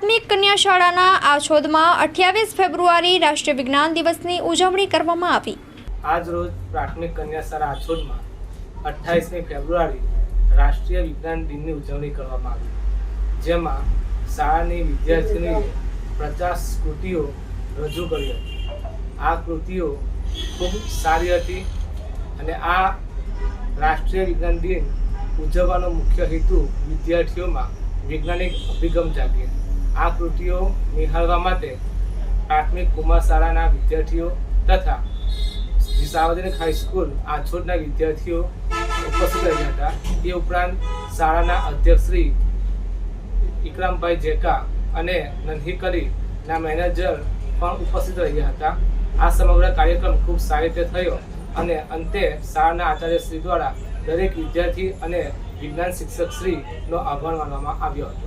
પ્રાથમિક કન્યા શાળાના આછોદમાં અઠ્યાવીસ ફેબ્રુઆરી રાષ્ટ્રીય વિજ્ઞાન દિવસની ઉજવણી કરવામાં આવી. આજ રોજ પ્રાથમિક કન્યા શાળા આછોડમાં અઠ્ઠાવીસમી ફેબ્રુઆરી રાષ્ટ્રીય વિજ્ઞાન દિનની ઉજવણી કરવામાં આવી. જેમાં શાળાની વિદ્યાર્થીઓએ પચાસ કૃતિઓ રજૂ કરી હતી. આ કૃતિઓ ખૂબ સારી હતી અને આ રાષ્ટ્રીય વિજ્ઞાન દિન ઉજવવાનો મુખ્ય હેતુ વિદ્યાર્થીઓમાં વૈજ્ઞાનિક અભિગમ જાગે આ કૃતિઓ નિહાળવા માટે પ્રાથમિક કુમાર શાળાના વિદ્યાર્થીઓ તથા સાર્વજનિક હાઈસ્કૂલ આછોડના વિદ્યાર્થીઓ ઉપસ્થિત રહ્યા હતા. એ ઉપરાંત શાળાના અધ્યક્ષ શ્રી ઇકરામભાઈ જેકા અને નંદીકરીના મેનેજર પણ ઉપસ્થિત રહ્યા હતા. આ સમગ્ર કાર્યક્રમ ખૂબ સારી રીતે થયો અને અંતે શાળાના આચાર્ય શ્રી દ્વારા દરેક વિદ્યાર્થી અને વિજ્ઞાન શિક્ષક શ્રીનો આભાર માનવામાં આવ્યો હતો.